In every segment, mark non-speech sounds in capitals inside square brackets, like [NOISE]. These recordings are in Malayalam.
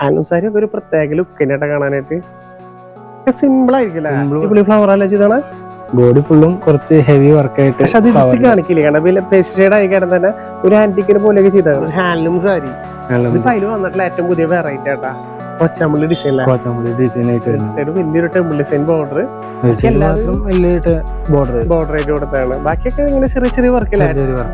ഹാൻഡ്ലൂം സാരി ഒക്കെ ഒരു പ്രത്യേക ലുക്കിനായിട്ട് കാണാനായിട്ട്. സിമ്പിൾ ആയിരിക്കില്ല. ഫ്ലവർ അല്ല? ചെയ്താണ് ബോഡി ഫുള്ളും കുറച്ച് ഹെവി വർക്ക് ആയിട്ട് പക്ഷെ അത് ഇത് കാണിക്കില്ല? കാരണം പിന്നെ പേസ്റ്റ് ആയി കാരണം തന്നെ ഒരു ആന്റിക്കിനെ പോലെയൊക്കെ ചെയ്താണ് ഹാൻഡ്ലൂം സാരി. ഇതിപ്പോ അതിൽ വന്നിട്ടുള്ള ഏറ്റവും പുതിയ വെറൈറ്റി ആട്ടാ. ഡിസൈൻ ആയിട്ട് വലിയൊരു temple design border border border ആയിട്ട് കൊടുത്താണ് ബാക്കിയൊക്കെ ഇങ്ങനെ ചെറിയ ചെറിയ വർക്കിലാണ്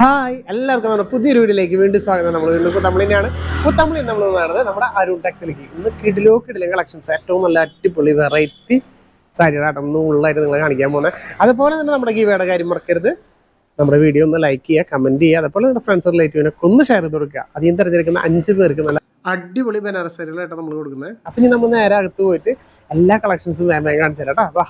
ഹായ് എല്ലാവർക്കും നമ്മുടെ പുതിയൊരു വീഡിയോയിലേക്ക് വീണ്ടും സ്വാഗതം. നമ്മൾ വീണ്ടും ഇപ്പോൾ തമിഴിൽ നമ്മൾ നടന്നത് നമ്മുടെ അരുൺ ടെക്സിലേക്ക്. ഇന്ന് കിടിലോ കിഡിലെ കളക്ഷൻസ്. ഏറ്റവും നല്ല അടിപൊളി വെറൈറ്റി സാരികളാട്ടം ഉള്ളായിട്ട് നിങ്ങൾ കാണിക്കാൻ പോകുന്നത്. അതുപോലെ തന്നെ നമ്മുടെ ഗീവയുടെ കാര്യം മറക്കരുത്. നമ്മുടെ വീഡിയോ ഒന്ന് ലൈക്ക് ചെയ്യുക കമന്റ് ചെയ്യുക. അതുപോലെ നമ്മുടെ ഫ്രണ്ട്സ് റിലേറ്റീവിനൊക്കെ ഒന്ന് ഷെയർ ചെയ്ത് കൊടുക്കുക. അധികം തിരഞ്ഞെടുക്കുന്ന അഞ്ച് പേർക്ക് നല്ല അടിപൊളി ബനാറസ് സാരികളായിട്ട് നമ്മൾ കൊടുക്കുന്നത്. അപ്പം ഇനി നമ്മൾ നേരെ അകത്ത് പോയിട്ട് എല്ലാ കളക്ഷൻസും വേഗം കാണിച്ചു തരാം കേട്ടോ.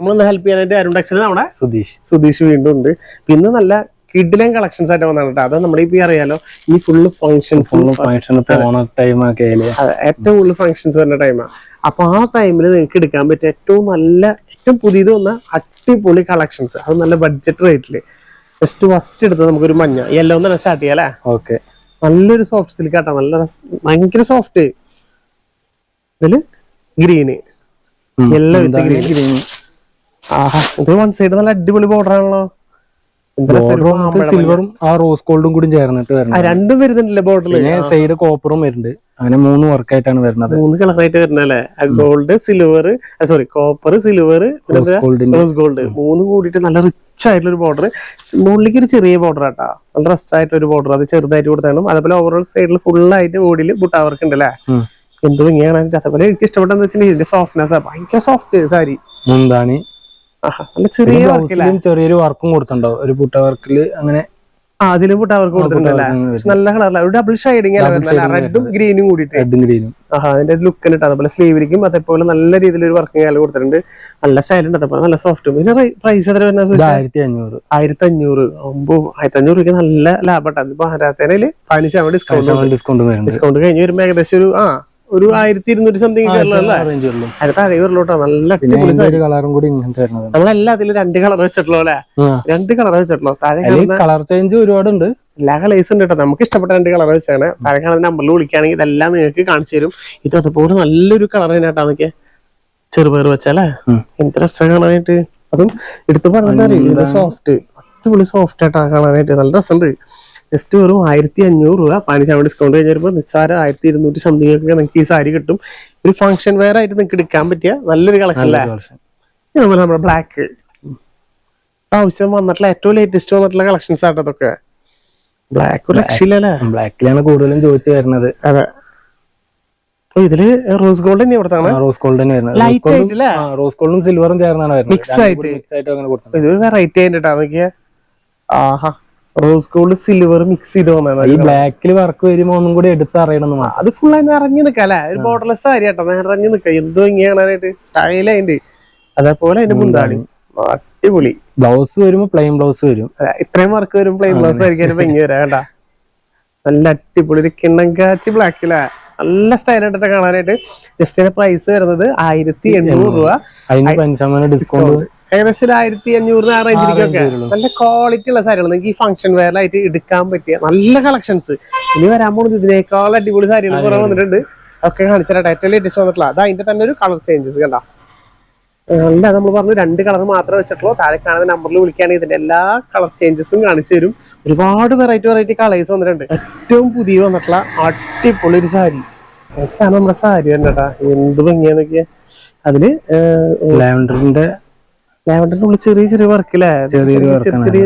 നമ്മളൊന്ന് ഹെൽപ്പ് ചെയ്യാനായിട്ട് അരുൺ ടാക്സിൽ നമ്മുടെ സുധീഷ്. സുധീഷ് വീണ്ടും ഉണ്ട്. പിന്നെ നല്ല കിഡിലും കളക്ഷൻസ് ആയിട്ട് വന്നാണ് കേട്ടോ. അത് നമ്മുടെ ഇപ്പൊ അറിയാലോ ഈ ഫുള്ള് ഫങ്ഷൻസ് ഫുള്ള് ഫംഗ്ഷൻ പോണ ടൈം ഒക്കെ ആയാൽ ഏറ്റവും കൂടുതൽ ഫങ്ഷൻസ് വരുന്ന ടൈമാണ് അപ്പൊ ആ ടൈമിൽ നിങ്ങൾക്ക് എടുക്കാൻ പറ്റിയ ഏറ്റവും നല്ല ഏറ്റവും പുതിയത് വന്ന അടിപൊളി കളക്ഷൻസ് അത് നല്ല ബഡ്ജറ്റ് റേറ്റിൽ ജസ്റ്റ് ഫസ്റ്റ് എടുത്ത് നമുക്കൊരു മഞ്ഞ. യെല്ലോ തന്നെ സ്റ്റാർട്ട് ചെയ്യാം അല്ലേ? ഓക്കെ നല്ലൊരു സോഫ്റ്റ് സിൽക്ക് ആട്ടോ. നല്ല ഭയങ്കര സോഫ്റ്റ് ഇതിൽ ഗ്രീന് യെല്ലോ. ഗ്രീൻ ഇത് വൺ സൈഡ് നല്ല അടിപൊളി ബോർഡർ ആണല്ലോ. സിൽവറും ആ റോസ് ഗോൾഡും കൂടി ചേർന്നിട്ട് വരുന്നത് രണ്ടും വരുന്നുണ്ടല്ലേ പിന്നെ സൈഡ് കോപ്പറും വരുന്നുണ്ട്. അങ്ങനെ മൂന്ന് വർക്കായിട്ടാണ് വരുന്നത്. മൂന്ന് കളറായിട്ട് വരുന്നല്ലേ gold silver sorry copper silver rose gold മൂന്ന് കൂടിയിട്ട് നല്ല റിച്ച് ആയിട്ടുള്ള ഒരു ബോർഡർ മുകളിലേക്ക് ഒരു ചെറിയ ബോർഡർ ആട്ടാ. നല്ല റസ്സായിട്ട് ഒരു ബോർഡർ അത് ചെറുതായിട്ട് കൊടുത്താണ് അതേപോലെ ഓവറോൾ സൈഡിൽ ഫുൾ ആയിട്ട് ബോഡിയിൽ ബുട്ടാ വർക്ക് ഉണ്ട് അല്ലേ? എന്തോ എന്ത് ഭംഗിയാണ്. അതേപോലെ എനിക്ക് ഇഷ്ടപ്പെട്ടെന്ന് വെച്ചിട്ടുണ്ടെങ്കിൽ ഇതിന്റെ സോഫ്റ്റ്നെസ് ഭയങ്കര സോഫ്റ്റ് സാരി. മുന്താണി. ചെറിയൊരു വർക്കും കൊടുത്തിട്ടുണ്ടാവും. ഒരു പുട്ട വർക്കിൽ അങ്ങനെ അതിലും പുട്ട വർക്ക് കൊടുത്തിട്ടുണ്ടല്ലേ? നല്ല കളറില്ല ഒരു ഡബിൾ ഷെയ്ഡിങ് റെഡും ഗ്രീനും കൂടിയിട്ട്. റെഡും ഗ്രീനും ആ അതിന്റെ ലുക്ക് ഉണ്ട് അതുപോലെ സ്ലീവിലേക്കും അതേപോലെ നല്ല രീതിയിൽ ഒരു വർക്കിംഗ് കാലം കൊടുത്തിട്ടുണ്ട്. നല്ല സ്റ്റൈൽ ഉണ്ട്. അതേപോലെ നല്ല സോഫ്റ്റ് പിന്നെ പ്രൈസ് എത്ര വരുന്നത് ആയിരത്തി അഞ്ഞൂറ് ആയിരത്തി അഞ്ഞൂറ് ഒമ്പോ ആയിരത്തി അഞ്ഞൂറ് രൂപയ്ക്ക് നല്ല ലാഭട്ടെ അത് ഭാരതേനയിൽ പതിനഞ്ച് ശതമാനം ഡിസ്കൗണ്ട് ഡിസ്കൗണ്ട് ഡിസ്കൗണ്ട് കഴിഞ്ഞ് വരുമ്പോ ഏകദേശം ഒരു ആ ഒരു ആയിരത്തി ഇരുന്നൂറ്റി സംതിങ് അതിന് നല്ല കളറും കൂടി ഇങ്ങനത്തെ നമ്മളെല്ലാത്തിലും രണ്ട് കളർ വെച്ചിട്ടുള്ളൂ അല്ലെ? രണ്ട് കളർ വെച്ചിട്ടുള്ളൂ. താഴെ കളർ ചേഞ്ച് ഒരുപാടുണ്ട്. എല്ലാ കളേഴ്സും ഉണ്ട് കേട്ടോ. നമുക്ക് ഇഷ്ടപ്പെട്ട രണ്ട് കളർ വെച്ചാണ്. താഴെ കാണുന്ന നമ്പറിൽ വിളിക്കുകയാണെങ്കിൽ ഇതെല്ലാം നിങ്ങൾക്ക് കാണിച്ചു തരും. ഇത് അതുപോലെ നല്ലൊരു കളർ തന്നെയാട്ടാ നോക്കിയേ ചെറുപയർ വെച്ചല്ലേ. എന്ത് രസം കാണാനായിട്ട്. അതും എടുത്തു പറഞ്ഞാൽ സോഫ്റ്റ് അടിപൊളി സോഫ്റ്റ് ആയിട്ടാ കാണാനായിട്ട്. നല്ല രസമുണ്ട്. ജസ്റ്റ് വെറും ആയിരത്തി അഞ്ഞൂറ് രൂപ. പതിനഞ്ച് ഡിസ്കൗണ്ട് കഴിഞ്ഞ് വരുമ്പോൾ നിസ്സാരം ആയിരത്തി ഇരുന്നൂറ്റി സംതിങ് ഒക്കെ നിങ്ങൾക്ക് ഈ സാരി കിട്ടും. ഒരു ഫംഗ്ഷൻ വെയർ ആയിട്ട് നിങ്ങൾക്ക് എടുക്കാൻ പറ്റിയ നല്ലൊരു കളക്ഷൻ അല്ലേ? അതുപോലെ നമ്മുടെ ബ്ലാക്ക് ആവശ്യം വന്നിട്ടുള്ള ഏറ്റവും ലേറ്റസ്റ്റ് വന്നിട്ടുള്ള കളക്ഷൻസ് ആട്ടോ അതൊക്കെ ബ്ലാക്ക് ഒരു രക്ഷയില്ലല്ലേ ബ്ലാക്കിലാണ് കൂടുതലും ചോദിച്ചു വരുന്നത്. അതെ. ഇതിൽ റോസ് ഗോൾഡ് തന്നെ കൊടുത്താണ് റോസ് ഗോൾഡ് തന്നെ വരുന്നത്. റോസ്? ഗോൾഡും സിൽവറും ചേർന്നാണ് Mix ആയിട്ട്. മിക്സ് ആയിട്ട് അങ്ങനെ കൊടുത്തത് ഇത് വെറൈറ്റി ആയിട്ടാ നോക്കിയ. ആഹാ. റോസ് ഗോൾഡ് സിൽവർ മിക്സ് ചെയ്ത് ഈ ബ്ലാക്കിൽ വർക്ക് വരുമ്പോ ഒന്നും കൂടി എടുത്ത് അറിയണം അത് ഫുൾ ആയി നിറഞ്ഞു നിക്കാം അല്ലെ ഒരു ബോർഡർലെസ് സാരി കേട്ടോ നിറഞ്ഞു നിക്കാം. എന്തോ ഇങ്ങനെ സ്റ്റൈൽ അതിന്റെ അതേപോലെ അതിന്റെ മുന്താളി അടിപൊളി. ബ്ലൗസ് വരുമ്പോ പ്ലെയിൻ ബ്ലൗസ് വരും. ഇത്രയും വർക്ക് വരും പ്ലെയിൻ ബ്ലൗസ് ആയിരിക്കും ഭംഗി വരാം കേട്ടാ. നല്ല അടിപൊളി ഒരു കിണ്ണം കാച്ചി ബ്ലാക്ക് നല്ല സ്റ്റൈൽ ആയിട്ട് കാണാനായിട്ട്. ജസ്റ്റ് അതിന്റെ പ്രൈസ് വരുന്നത് ആയിരത്തി എണ്ണൂറ് രൂപ. ഡിസ്കൗണ്ട് ഏകദേശം ഒരു ആയിരത്തി അഞ്ഞൂറിന് ആ റേഞ്ചിലേക്കൊക്കെ നല്ല ക്വാളിറ്റി ഉള്ള സാരികൾ നിങ്ങൾക്ക് ഈ ഫംഗ്ഷൻ വെയറിലായിട്ട് എടുക്കാൻ പറ്റിയ നല്ല കളക്ഷൻസ് ഇനി വരാൻ പോകുന്നത് ഇതിനേക്കാൾ അടിപൊളി സാരികൾ കുറെ വന്നിട്ടുണ്ട്. ഒക്കെ കാണിച്ചിട്ട് ഏറ്റവും ലേറ്റസ്റ്റ് വന്നിട്ടുള്ള. അത് അതിന്റെ തന്നെ ഒരു കളർ ചേഞ്ചസ് കണ്ട? അല്ല നമ്മൾ പറഞ്ഞു രണ്ട് കളർ മാത്രമേ വെച്ചിട്ടുള്ളൂ. താഴെ കാണുന്ന നമ്പറിൽ വിളിക്കുകയാണെങ്കിൽ ഇതിന്റെ എല്ലാ കളർ ചേഞ്ചസും കാണിച്ചു തരും. ഒരുപാട് വെറൈറ്റി വെറൈറ്റി കളേഴ്സ് വന്നിട്ടുണ്ട്. ഏറ്റവും പുതിയ വന്നിട്ടുള്ള അടിപൊളി ഒരു സാരി. നമ്മുടെ സാരി തന്നെ കേട്ടാ. എന്ത് ഭംഗിയാന്നൊക്കെ അതിൽ ലാവൻഡറിന്റെ ലാവൻഡറിന്റെ ഉള്ളിൽ ചെറിയ ചെറിയ വർക്കില്ലേ ചെറിയ work ആണ്. ചെറിയ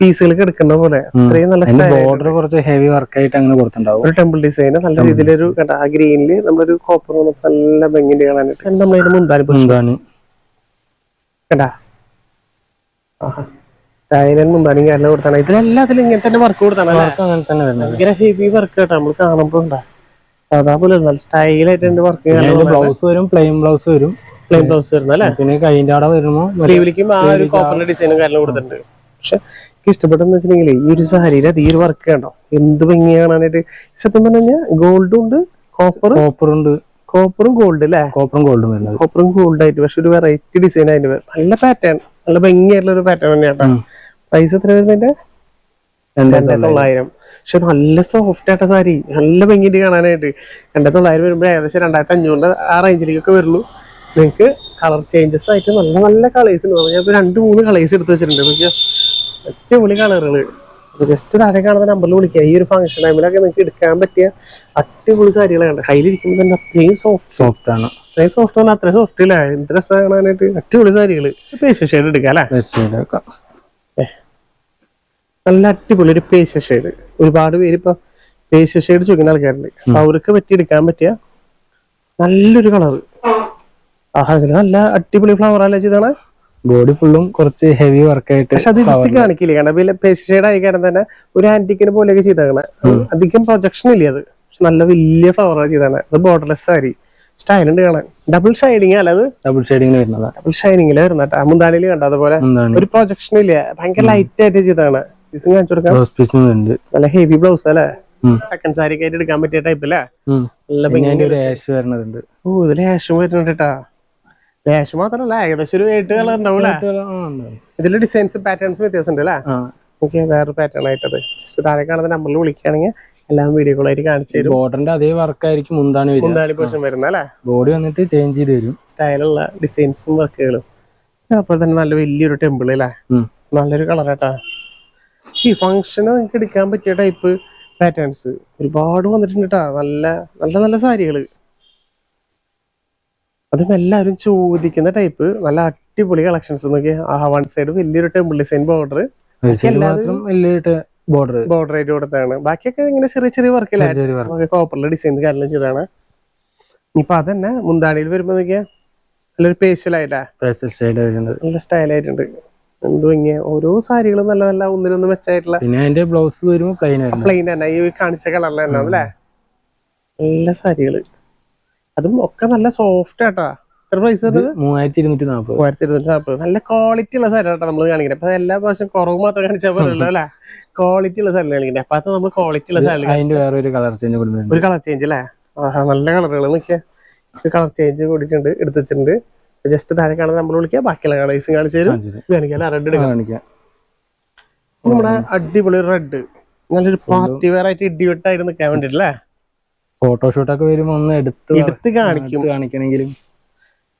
പീസുകൾ കിടക്കുന്ന പോലെ. അത്രയും നല്ല ബോർഡർ കുറച്ച് ഹെവി അങ്ങനെ കൊടുത്തിട്ടുണ്ടാവും. ഒരു ടെമ്പിൾ ഡിസൈൻ നല്ല രീതിയിലൊരു കണ്ട ആ ഗ്രീനിൽ നമ്മളൊരു കോപ്പർ നല്ല ഭംഗിന്റെ കാണാനായിട്ട്. എന്താ നമ്മളതിന്റെ മുന്താനി കണ്ടാ? സ്റ്റൈലൻ മുന്താനി കാരണം കൊടുത്താണ്. ഇതിലെല്ലാത്തിലും ഇങ്ങനെ തന്നെ വർക്ക് കൊടുത്താണ് വർക്ക് അങ്ങനെ തന്നെ ഭയങ്കര ഹെവി വർക്ക് കേട്ടോ നമ്മൾ കാണുമ്പോ ഉണ്ടാ സാധാ പോലെ സ്റ്റൈലായിട്ട് വർക്ക് ബ്ലൗസ് വരും പ്ലെയിൻ ബ്ലൗസ് വരും. പ്ലെയിൻ ബ്ലൗസ് വരുന്നല്ലേ പിന്നെ കൈന്റെ അവിടെ വരുമ്പോ സ്ലീവിലേക്കും ആ ഒരു കോപ്പറിന്റെ ഡിസൈനും കാര്യങ്ങളും കൊടുത്തിട്ടുണ്ട്. പക്ഷെ എനിക്ക് ഇഷ്ടപ്പെട്ടെന്ന് വെച്ചിട്ടുണ്ടെങ്കിൽ ഈ ഒരു സാരിയിൽ അത് ഈ ഒരു വർക്ക് കണ്ടോ? എന്ത് ഭംഗി കാണാനായിട്ട്. സത്യം പറഞ്ഞു കഴിഞ്ഞാൽ ഗോൾഡും ഉണ്ട് കോപ്പർ കോപ്പറുണ്ട് കോപ്പറും ഗോൾഡ് അല്ലേ? കോപ്പറും ഗോൾഡും വരുന്നത്. കോപ്പറും ഗോൾഡ് ആയിട്ട് പക്ഷെ ഒരു വെറൈറ്റി ഡിസൈൻ ആയിട്ട് വരും. നല്ല പാറ്റേൺ നല്ല ഭംഗിയായിട്ടുള്ള ഒരു പാറ്റേൺ തന്നെയാട്ടോ. പ്രൈസ് എത്ര വരുന്നതിന്റെ? രണ്ടേ തൊള്ളായിരം. പക്ഷെ നല്ല സോഫ്റ്റ് ആയിട്ട സാരി നല്ല ഭംഗിയിട്ട് കാണാനായിട്ട്. രണ്ടേ തൊള്ളായിരം വരുമ്പോൾ ഏകദേശം രണ്ടായിരത്തി അഞ്ഞൂറിന്റെ ആ റേഞ്ചിലേക്കൊക്കെ വരുള്ളൂ. നിങ്ങൾക്ക് കളർ ചേഞ്ചസ് ആയിട്ട് നല്ല നല്ല കളേഴ്സ് ഉണ്ട്. ഞാൻ ഇപ്പൊ രണ്ട് മൂന്ന് കളേഴ്സ് എടുത്ത് വെച്ചിട്ടുണ്ട്. നോക്കിയാ അടിപൊളി കളറുകൾ ജസ്റ്റ് താഴെ കാണുന്ന നമ്പറിൽ വിളിക്കുക ഈ ഒരു ഫംഗ്ഷൻ ടൈമിലൊക്കെ നിങ്ങൾക്ക് എടുക്കാൻ പറ്റിയ അടിപൊളി സാരികളാണ് കയ്യിലിരിക്കുമ്പോൾ തന്നെ അത്രയും സോഫ്റ്റ് സോഫ്റ്റ് ആണ്. അത്രയും സോഫ്റ്റ് ആണ് അത്രയും സോഫ്റ്റ് ഇല്ല എന്ത് രസം കാണാനായിട്ട്. അടിപൊളി സാരികൾ പേസ്റ്റ് ഷെയ്ഡ് എടുക്കാം അല്ലേ? നല്ല അടിപൊളി ഒരു പേസ്റ്റ് ഷെയ്ഡ് ഒരുപാട് പേര് ഇപ്പൊ പേസ്റ്റ് ഷെയ്ഡ് ചോദിക്കുന്ന ആൾക്കാരുണ്ട്. അവർക്ക് പറ്റി എടുക്കാൻ പറ്റിയ നല്ലൊരു കളറ് ആഹാ നല്ല അടിപൊളി ഫ്ലവർ അല്ലേ ചെയ്താണ് ബോഡി ഫുള്ളും കുറച്ച് ഹെവി വർക്ക് ആയിട്ട് പക്ഷെ അത് എടുത്ത് കാണിക്കില്ല? കാരണം പിന്നെ പെസ്റ്റിസൈഡ് ആയി കാരണം തന്നെ ഒരു ആന്റിക്കിനെ പോലെയൊക്കെ ചെയ്താണ് അധികം പ്രൊജക്ഷൻ ഇല്ല അത്. പക്ഷെ നല്ല വലിയ ഫ്ലവർ ചെയ്താണ് അത് ബോർഡർലെസ് സാരി സ്റ്റൈൽ ഉണ്ട് കാണാൻ. ഡബിൾ ഷൈഡിങ് അല്ല അത്? ഡബിൾ ഷെയ്ഡിങ്ങിന് വരുന്നത്. ഡബിൾ ഷൈനിങ്ങിൽ വരുന്ന മുന്താണിയിൽ കണ്ട അതുപോലെ? ഒരു പ്രൊജക്ഷൻ ഇല്ല. ഭയങ്കര ലൈറ്റ് ആയിട്ട് ചെയ്താണ് പീസും കാണിച്ചു കൊടുക്കാം. നല്ല ഹെവി ബ്ലൗസ് അല്ലേ. സെക്കൻഡ് സാരി ഒക്കെ ആയിട്ട് എടുക്കാൻ പറ്റിയ ടൈപ്പ് അല്ലേ? നല്ല ആഷ് ഓ ഇത് ലേശം വരുന്നുണ്ട് കേട്ടാ ലേശം മാത്രല്ല ഏകദേശം ഒരു എട്ട് കളർ ഉണ്ടാവൂലേ ഇതിലെ ഡിസൈൻസ് പാറ്റേൺസ് വ്യത്യാസം ഉണ്ട്. അല്ലേ? ഓക്കെ വേറൊരു പാറ്റേൺ ആയിട്ടത്. ജസ്റ്റ് താഴെ കാണുന്ന നമ്പറിൽ വിളിക്കുകയാണെങ്കിൽ എല്ലാം വീഡിയോകളായിട്ട് കാണിച്ചു തരും. ബോർഡറിന്റെ അതേ വർക്കായിരിക്കും മുന്താണി മുന്താണി പോർഷൻ വരുന്ന അല്ലേ? ബോഡി വന്നിട്ട് ചേഞ്ച് ചെയ്ത് തരും. സ്റ്റൈലുള്ള ഡിസൈൻസും വർക്കുകളും അപ്പോൾ തന്നെ നല്ല വലിയൊരു ടെമ്പിൾ അല്ലേ? നല്ലൊരു കളറാട്ടാ ഈ ഫംഗ്ഷന് നിങ്ങൾക്ക് എടുക്കാൻ പറ്റിയ ടൈപ്പ് പാറ്റേൺസ് ഒരുപാട് വന്നിട്ടുണ്ട് കേട്ടാ നല്ല നല്ല നല്ല സാരികൾ. അതും എല്ലാവരും ചോദിക്കുന്ന ടൈപ്പ് നല്ല അടിപൊളി കളക്ഷൻസ് നോക്കി ആ വൺ സൈഡ് വലിയൊരു temple design border border border ആയിട്ട് കൊടുത്താണ് ബാക്കിയൊക്കെ ഇങ്ങനെ ചെറിയ ചെറിയ വർക്ക് കോപ്പറിലെ ഡിസൈൻസ് കാര്യങ്ങളും ചെയ്താണ് ഇപ്പൊ അതന്നെ മുന്താണിയിൽ വരുമ്പോ നോക്കിയാ നല്ലൊരു വരുന്നത്. നല്ല സ്റ്റൈലായിട്ടുണ്ട് എന്തോ ഇങ്ങനെ ഓരോ സാരികളും നല്ല നല്ല ഒന്നിനൊന്ന് മെച്ചായിട്ടുള്ള പിന്നെ അതിന്റെ ബ്ലൗസ് വരുമ്പോ പ്ലെയിൻ തന്നെ. ഈ കാണിച്ച കളറിൽ തന്നെ അല്ലേ നല്ല സാരികൾ. അതും ഒക്കെ നല്ല സോഫ്റ്റ് ആട്ടാ. എത്ര പ്രൈസ് മൂവായിരത്തി ഇരുന്നൂറ്റി നാൽപ്പത് മൂവായിരത്തി ഇരുന്നൂറ്റി നാൽപ്പത് നല്ല ക്വാളിറ്റി ഉള്ള സാധനം കേട്ടോ നമ്മൾ കാണിക്കുന്നത് അപ്പൊ എല്ലാ പ്രാവശ്യം കുറവ് മാത്രം കാണിച്ചാൽ പോരല്ലോ അല്ലെ? ക്വാളിറ്റി ഉള്ള സാധനം കാണിക്കുന്നത് അപ്പൊ അത് നമ്മൾ ക്വാളിറ്റി ഉള്ള സാധനം അതിന്റെ വേറെ ഒരു കളർ ചേഞ്ച് ഒരു കളർ ചേഞ്ച് അല്ലേ? ആഹാ നല്ല കളറുകൾ നോക്കിയാ. ഒരു കളർ ചേഞ്ച് കൂടിയിട്ടുണ്ട് എടുത്ത് വെച്ചിട്ടുണ്ട്. ജസ്റ്റ് താഴെ കാണാൻ നമ്മൾ വിളിക്കുക ബാക്കിയുള്ള കളേഴ്സും കാണിച്ചു തരും. ഇത് കാണിക്കാം റെഡ് കാണിക്കാം. നമ്മുടെ അടിപൊളി റെഡ് നല്ലൊരു പാർട്ടി വെയർ ആയിട്ട് ഇടിവെട്ടായിരുന്നു നിൽക്കാൻ വേണ്ടിട്ടല്ലേ ഫോട്ടോഷൂട്ടൊക്കെ വരുമ്പോ ഒന്ന് എടുത്ത് എടുത്ത് കാണിക്കും. കാണിക്കണെങ്കിലും.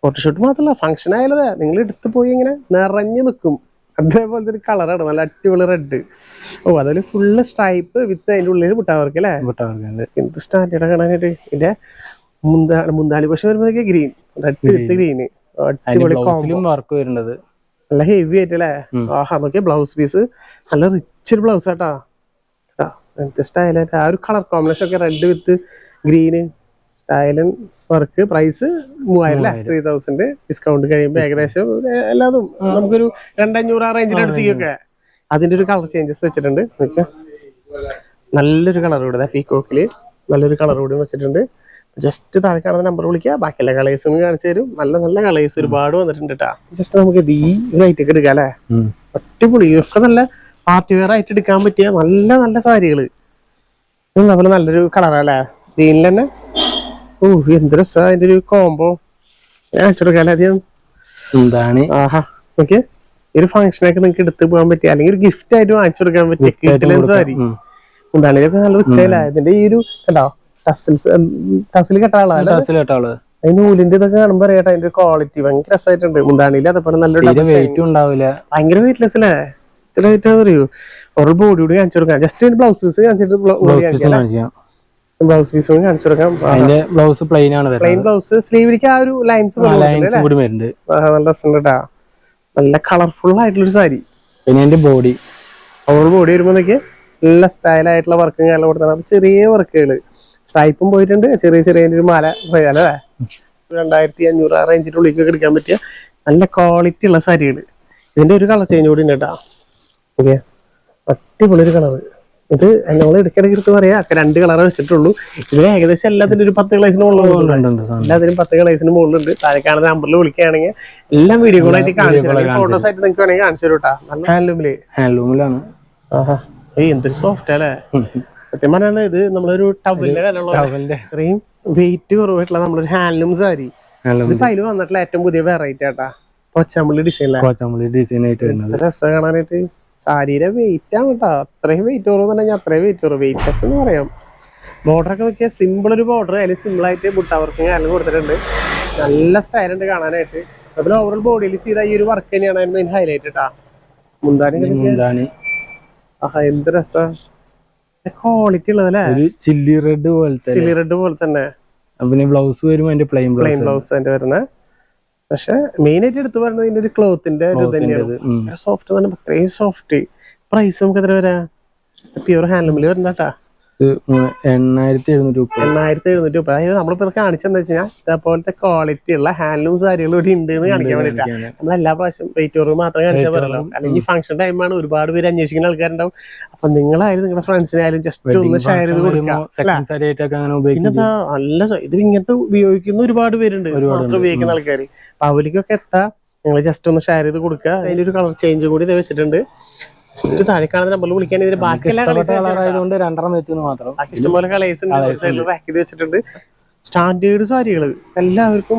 ഫോട്ടോഷൂട്ട് മാത്രമല്ല ഫംഗ്ഷൻ ആയാലേ നിങ്ങൾ എടുത്ത് പോയി ഇങ്ങനെ നിറഞ്ഞു നിൽക്കും അതേപോലത്തെ ഒരു കളറാണ് നല്ല അടിപൊളി റെഡ് ഓ അതിൽ ഫുള്ള് സ്ട്രൈപ്പ് വിത്ത് അതിന്റെ ഉള്ളിൽ മുട്ടാവർക്ക് അല്ലേ മുട്ടാവർക്ക് എന്ത് സ്റ്റാൻഡേർഡ് കാണാനായിട്ട്? ഇതിന്റെ മുന്താ മുന്താലി പക്ഷെ വരുമ്പോഴേക്ക് ഗ്രീൻ റെഡ് വിത്ത് ഗ്രീൻ അടിപൊളി വർക്ക് വരുന്നത്. നല്ല ഹെവി ആയിട്ടല്ലേ അല്ലേ? ആഹാ നോക്കിയ ബ്ലൗസ് പീസ് നല്ല റിച്ച് ഒരു ബ്ലൗസ് ആട്ടാ. എന്ത് സ്റ്റൈലായിട്ട് ആ ഒരു കളർ കോമ്പിനേഷൻ ഒക്കെ റെഡ് വിത്ത് ഗ്രീന് സ്റ്റൈലൻ വർക്ക് പ്രൈസ് മൂവായിരം അല്ലേ? ത്രീ തൗസൻഡ് ഡിസ്കൗണ്ട് കഴിയുമ്പോൾ ഏകദേശം എല്ലാതും നമുക്കൊരു രണ്ടഞ്ഞൂറ് ആ റേഞ്ചിന്റെ അടുത്തേക്കൊക്കെ അതിന്റെ ഒരു കളർ ചേഞ്ചസ് വെച്ചിട്ടുണ്ട്. നല്ലൊരു കളർ കൂടെ പീക്കോക്കിൽ നല്ലൊരു കളർ കൂടി വെച്ചിട്ടുണ്ട്. ജസ്റ്റ് താഴെ കാണുന്ന നമ്പർ വിളിക്കുക ബാക്കിയുള്ള കളേഴ്സും കാണിച്ചു തരും. നല്ല നല്ല കളേഴ്സ് ഒരുപാട് വന്നിട്ടുണ്ട് കേട്ടാ ജസ്റ്റ് നമുക്ക് ഇത് ഈ റേറ്റ് ഒക്കെ എടുക്കാം അല്ലേ? അടിപൊളി. ഒക്കെ നല്ല പാർട്ടി വെയർ ആയിട്ട് എടുക്കാൻ പറ്റിയ നല്ല നല്ല സാരികൾ. ഇത് അതുപോലെ നല്ലൊരു കളറല്ലേ ഗ്രീനിൽ തന്നെ ഓ എന്ത് രസാ അതിന്റെ ഒരു കോംബോ അധികം എന്താണ്? ആഹാ ഓക്കെ ഒരു ഫംഗ്ഷനൊക്കെ നിങ്ങൾക്ക് എടുത്തു പോകാൻ പറ്റിയ അല്ലെങ്കിൽ ഒരു ഗിഫ്റ്റ് ആയിട്ട് വാങ്ങിച്ചു കൊടുക്കാൻ പറ്റിയ കിട്ടില്ല സാരി. എന്തായാലും നല്ല ഉച്ചയില്ല ഇതിന്റെ ഈ ഒരു കണ്ടോ? ടസിൽസ് ടസിൽ കേട്ടാൾ അതിന് നൂലിന്റെ ഇതൊക്കെ കാണുമ്പോ അറിയാട്ടോ അതിന്റെ ക്വാളിറ്റി ഭയങ്കര രസമായിട്ടുണ്ട് മുന്താണിയിൽ അതേപോലെ നല്ല. വെയിറ്റും ഉണ്ടാവില്ല. ഭയങ്കര വെയിറ്റ്ലെസ് അല്ലേ? ഇത്ര വെയിറ്റ് അറിയൂ? ഒരു ബോഡി കൂടി കാണിച്ചു കൊടുക്കാം. ജസ്റ്റ് ബ്ലൗസ് പീസ് കാണിച്ചിട്ട് ബ്ലൗസ് പീസ് കൂടി കാണിച്ചു കൊടുക്കാം. അതിന്റെ ബ്ലൗസ് പ്ലെയിൻ ആണ് പ്ലെയിൻ ബ്ലൗസ് സ്ലീവിലേക്ക് ആ ഒരു ലൈൻസ് ലൈൻസ് കൂടി വരുന്നുണ്ട്. നല്ല രസമുണ്ട് കേട്ടാ നല്ല കളർഫുൾ ആയിട്ടുള്ളൊരു സാരി. പിന്നെ അതിന്റെ ബോഡി അവൾ ബോഡി വരുമ്പോഴേക്ക് നല്ല സ്റ്റൈൽ ആയിട്ടുള്ള വർക്കും കാലം കൊടുത്താണ്. ചെറിയ വർക്കുകൾ സ്ട്രൈപ്പും പോയിട്ടുണ്ട്. ചെറിയ ചെറിയ ഒരു മല പോയാലേ രണ്ടായിരത്തി അഞ്ഞൂറ് ആ റേഞ്ചിന്റെ ഉള്ളിലേക്ക് എടുക്കാൻ പറ്റിയ നല്ല ക്വാളിറ്റി ഉള്ള സാരികൾ ഇതിന്റെ ഒരു കളർ ചേഞ്ച് കൂടി ഉണ്ട് കേട്ടാ ഓക്കെ അടിപൊളി ഒരു കളർ ഇത് നമ്മൾ ഇടയ്ക്കിടയ്ക്ക് എടുത്ത് പറയാ രണ്ട് കളർ വെച്ചിട്ടുള്ളൂ. ഇതിൽ ഏകദേശം എല്ലാത്തിനും ഒരു പത്ത് കളേഴ്സിന് മുകളിലുണ്ട്. എല്ലാത്തിനും പത്ത് കളേഴ്സിന് മുകളിലുണ്ട്. താഴെ കാണുന്ന നമ്പറിൽ വിളിക്കുകയാണെങ്കിൽ എല്ലാം വീഡിയോ കോളായിട്ട് കാണിച്ചു ഫോട്ടോസ് ആയിട്ട് നിങ്ങൾക്ക് വേണമെങ്കിൽ കാണിച്ചു തരും കേട്ടാ നല്ല ഹാൻഡ്ലൂമിൽ. ഹാൻഡ്ലൂമിലാണ്. ആഹാ. ഏയ് എന്തൊരു സോഫ്റ്റ് അല്ലേ? സത്യം പറഞ്ഞാൽ ഇത് നമ്മളൊരു ടവലിന്റെ ടവലിന്റെ ഇത്രയും വെയിറ്റ് കുറവായിട്ടുള്ള നമ്മളൊരു ഹാൻഡ്ലൂം സാരി. ഇത് ഇതിപ്പോ അതിൽ വന്നിട്ടുള്ള ഏറ്റവും പുതിയ വെറൈറ്റി ആട്ടാ കൊച്ചമ്പള്ളി ഡിസൈൻ ഡിസൈൻ ആയിട്ട് രസം കാണാനായിട്ട്. സാരിയുടെ വെയിറ്റ് ആണ് കേട്ടോ. അത്രയും വെയിറ്റ് കുറവെന്നുണ്ടെങ്കിൽ അത്രയും വെയിറ്റ് കുറവ് വെയിറ്റ്ലെസ് എന്ന് പറയാം. ബോർഡർ ഒക്കെ നോക്കിയാൽ സിമ്പിൾ ഒരു ബോർഡർ അതിൽ സിമ്പിൾ ആയിട്ട് ബുട്ട വർക്കും കാരണം കൊടുത്തിട്ടുണ്ട്. നല്ല സ്റ്റൈൽ ഉണ്ട് കാണാനായിട്ട്. അതുപോലെ ഓവറോൾ ബോഡിയിൽ ചെയ്ത ഈ ഒരു വർക്ക് തന്നെയാണ് അതിന് മെയിൻ ഹൈലൈറ്റ് കേട്ടാ മുന്താനി മുന്താനി. ആഹാ എന്ത് രസാ. ക്വാളിറ്റി ഉള്ളതല്ലേ ഒരു ചില്ലി റെഡ് പോലത്തെ ചില്ലി റെഡ് പോലെ തന്നെ. പിന്നെ ബ്ലൗസ് അതിന്റെ പ്ലെയിൻ പ്ലെയിൻ ബ്ലൗസ് ബ്ലൗസ് അതിന്റെ വരുന്നത് പക്ഷെ മെയിൻ ആയിട്ട് എടുത്തു പറയുന്നത് ഇതിന്റെ ഒരു ക്ലോത്തിന്റെ ഒരു തന്നെയാണ്. സോഫ്റ്റ് തന്നെ അത്രയും സോഫ്റ്റ് പ്രൈസ് നമുക്ക് എത്ര വരാ? പ്യൂർ ഹാൻഡ്ലൂമിൽ വരുന്നട്ടാ എണ്ണായിരത്തി എഴുന്നൂറ്റി രൂപ എണ്ണായിരത്തി എഴുന്നൂറ്റി മുപ്പത് അതായത് നമ്മളിപ്പോ കാണിച്ചെന്ന് വെച്ചാൽ ഇതേപോലത്തെ ക്വാളിറ്റി ഉള്ള ഹാൻഡ്ലൂം സാരികൾ ഇവിടെ ഉണ്ട് എന്ന് കാണിക്കാൻ വേണ്ടിട്ടാ. നമ്മൾ എല്ലാ പ്രാവശ്യം വെയിറ്റ് മാത്രം കാണിച്ചാൽ പറയുള്ളൂ. അല്ലെങ്കിൽ ഫംഗ്ഷൻ ടൈമാണ് ഒരുപാട് പേര് അന്വേഷിക്കുന്ന ആൾക്കാരുണ്ടാവും. അപ്പൊ നിങ്ങളായാലും നിങ്ങളുടെ ഫ്രണ്ട്സിനായാലും ജസ്റ്റ് ഒന്ന് ഷെയർ ചെയ്ത് കൊടുക്കാം പിന്നെന്താ നല്ല ഇത് ഇങ്ങനത്തെ ഉപയോഗിക്കുന്ന ഒരുപാട് പേരുണ്ട്. മാത്രം ഉപയോഗിക്കുന്ന ആൾക്കാർ അപ്പൊ അവരിക്കൊക്കെ എത്താ നിങ്ങൾ ജസ്റ്റ് ഒന്ന് ഷെയർ ചെയ്ത് കൊടുക്കുക. അതിന്റെ ഒരു കളർ ചേഞ്ച് കൂടി ഇത് വെച്ചിട്ടുണ്ട്. താഴെ കാണുന്ന നമ്പറിൽ വിളിക്കാൻ ഇതിന് രണ്ടെണ്ണം വെച്ചെന്ന് മാത്രം. ഇഷ്ടംപോലെ കളേഴ്സ് വെച്ചിട്ടുണ്ട്. സ്റ്റാൻഡേർഡ് സാരികൾ എല്ലാവർക്കും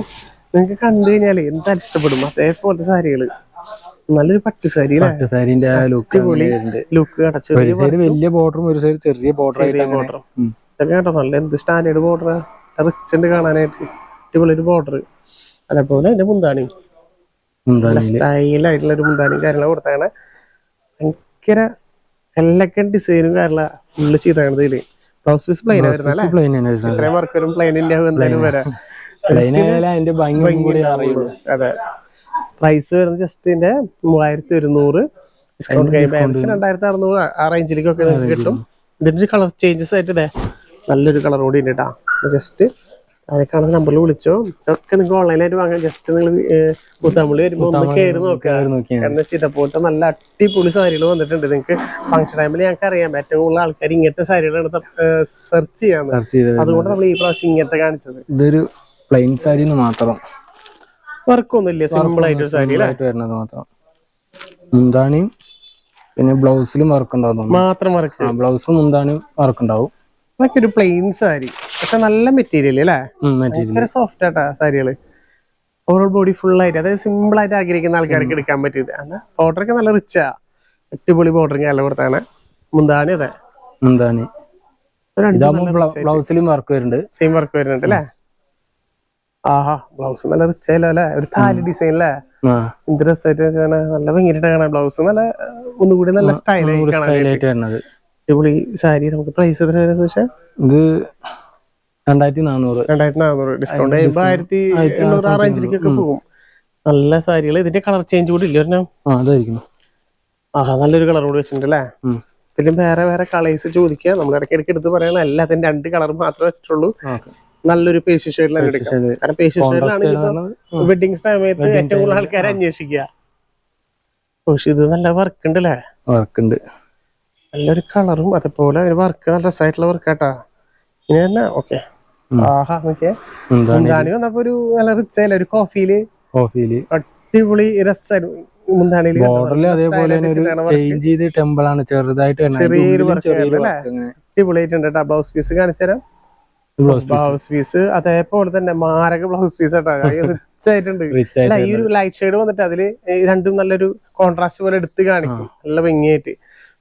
നിങ്ങൾക്ക് കണ്ടു കഴിഞ്ഞാൽ എന്താ ഇഷ്ടപ്പെടും? അതേപോലത്തെ സാരികൾ നല്ലൊരു പട്ട് സാരി പട്ട് സാരിന്റെ ലുക്ക് ലുക്ക് അടച്ചു ഒരു സൈഡ് വലിയ ബോർഡറും ഒരു സൈഡ് ചെറിയ ബോർഡർ ആയിട്ട് ഇതൊക്കെ കേട്ടോ നല്ല എന്ത് സ്റ്റാൻഡേർഡ് ബോർഡർ റിച്ച് ഉണ്ട് കാണാനായിട്ട്. അടിപൊളി ഒരു ബോർഡർ അതേപോലെ അതിന്റെ മുന്താണി. സ്റ്റൈലായിട്ടുള്ള ഒരു മുന്താണി കാര്യങ്ങളൊക്കെ കൊടുത്താണ് ഭയങ്കര എല്ലക്കൻ ഡിസൈനും കാരണം ഫുള്ള് ചെയ്താണ് ഇതിൽ ബ്ലൗസ് പീസ് പ്ലെയിൻ ഇത്രയും വർക്കറും ഉണ്ടാവും എന്തായാലും വരാം അതെ. പ്രൈസ് വരുന്നത് ജസ്റ്റ് ഇതിന്റെ മൂവായിരത്തി ഒരുന്നൂറ്. ഡിസ്കൗണ്ട് കഴിയുമ്പോൾ രണ്ടായിരത്തി അറുന്നൂറ് ആ റേഞ്ചിലേക്കൊക്കെ നിങ്ങൾക്ക് കിട്ടും. ഇതിന്റെ കളർ ചേഞ്ചസ് ആയിട്ട് നല്ലൊരു കളർ കൂടി ഉണ്ട് കേട്ടോ ജസ്റ്റ് അതിനെ കാണുന്ന നമ്പറിൽ വിളിച്ചോ? ഇതൊക്കെ നിങ്ങൾക്ക് ഓൺലൈനായിട്ട് വാങ്ങാം. ജസ്റ്റ് നിങ്ങൾ പുത്തമ്പള്ളി വരുമ്പോൾ ഒന്ന് കയറി നോക്കുക. കാരണം ചിതപ്പോട്ട് നല്ല അടിപൊളി സാരികൾ വന്നിട്ടുണ്ട്. നിങ്ങൾക്ക് ഫംഗ്ഷൻ ടൈമിൽ ഞങ്ങൾക്ക് അറിയാം. ഏറ്റവും കൂടുതൽ ആൾക്കാർ ഇങ്ങനത്തെ സാരികളാണ് സെർച്ച് ചെയ്യാൻ അതുകൊണ്ട് നമ്മൾ ഈ പ്രാവശ്യം ഇങ്ങനത്തെ കാണിച്ചത്. ഇതൊരു പ്ലെയിൻ സാരി മാത്രം. വർക്കൊന്നുമില്ല സിമ്പിൾ ആയിട്ട് സാരി വരുന്നത് മാത്രം. മുന്താണിയും പിന്നെ ബ്ലൗസിലും വർക്ക് ഉണ്ടാവും മാത്രം വർക്ക് ബ്ലൗസും മുന്താണിയും വർക്ക് ഉണ്ടാവും. അതൊക്കെ ഒരു പ്ലെയിൻ സാരി പക്ഷെ നല്ല മെറ്റീരിയൽ അല്ലേ മെറ്റീരിയൽ സോഫ്റ്റ് ആട്ടാ സാരികൾ ഓവറോൾ ബോഡി ഫുൾ ആയിട്ട് അതായത് സിമ്പിൾ ആയിട്ട് ആഗ്രഹിക്കുന്ന ആൾക്കാർക്ക് എടുക്കാൻ പറ്റിയത്. ബോർഡർ ഒക്കെ നല്ല റിച്ചാ അടിപൊളി ബോർഡറിങ് നല്ല കൊടുത്താണ്. മുന്താണി അതെ. മുന്താണി. ബ്ലൗസിലും വർക്ക് വരുന്നുണ്ട്. സെയിം വർക്ക് വരുന്നുണ്ട് അല്ലേ ആഹാ ബ്ലൗസ് നല്ല റിച്ച് ആയല്ലോ അല്ലേ ഒരു താലി ഡിസൈൻ അല്ലേ എന്ത് രസമായിട്ട് നല്ല ഭംഗിയായിട്ട് ബ്ലൗസ് നല്ല ഒന്നുകൂടി നല്ല സ്റ്റൈലായിട്ട് കാണാൻ അടിപൊളി സാരി. നമുക്ക് പ്രൈസ് എത്ര ശേഷം ഇത് രണ്ടായിരത്തി നാനൂറ് രണ്ടായിരത്തി നാനൂറ് ഡിസ്കൗണ്ട് ചെയ്യുമ്പോൾ ആയിരത്തി എണ്ണൂറ് ആ റേഞ്ചിലേക്കൊക്കെ പോകും. നല്ല സാരികൾ ഇതിന്റെ കളർ ചേഞ്ച് കൂടി ഇല്ല ഒരെണ്ണം? ആ അതായിരിക്കും ആഹാ നല്ലൊരു കളർ കൂടി വെച്ചിട്ടുണ്ട് അല്ലേ. ഇതിലും വേറെ വേറെ കളേഴ്സ് ചോദിക്കുക നമ്മൾ ഇടയ്ക്ക് ഇടയ്ക്ക് എടുത്ത് അല്ല അതിന്റെ രണ്ട് കളർ മാത്രമേ വെച്ചിട്ടുള്ളൂ. നല്ലൊരു പേശി ഷെയ്ഡിലാണ് എടുക്കാം കാരണം പേശി ഷെയ്ഡിലാണെങ്കിൽ വെഡിങ് സമയത്ത് ഏറ്റവും കൂടുതൽ ആൾക്കാരെ അന്വേഷിക്കുക. പക്ഷെ ഇത് നല്ല വർക്ക് ഉണ്ട് അല്ലേ? വർക്ക് ഉണ്ട് നല്ലൊരു കളറും അതേപോലെ വർക്ക് നല്ല രസമായിട്ടുള്ള വർക്ക് കേട്ടാ ഇനി തന്നെ ഓക്കെ ആഹാ നോക്കിയേ മുന്താണി വന്നപ്പോ ഒരു നല്ല ഒരു കോഫിയിൽ കോഫിയിൽ അടിപൊളി രസമായിരുന്നു ബോർഡറിൽ അതേപോലെ തന്നെ ഒരു ചേഞ്ച് ചെയ്ത് ടെമ്പിൾ ആണ് ചെറുതായിട്ട് ചെറിയൊരു. അടിപൊളിയായിട്ടുണ്ട് കേട്ടോ ബ്ലൗസ് പീസ് കാണിച്ചു തരാം. ബ്ലൗസ് പീസ് അതേപോലെ തന്നെ മാരക ബ്ലൗസ് പീസ് കേട്ടോ റിച്ച് ആയിട്ടുണ്ട്. അല്ല ഈ ഒരു ലൈറ്റ് ഷെയ്ഡ് വന്നിട്ട് അതിൽ രണ്ടും നല്ലൊരു കോൺട്രാസ്റ്റ് പോലെ എടുത്ത് കാണിക്കും. നല്ല ഭംഗിയായിട്ട്.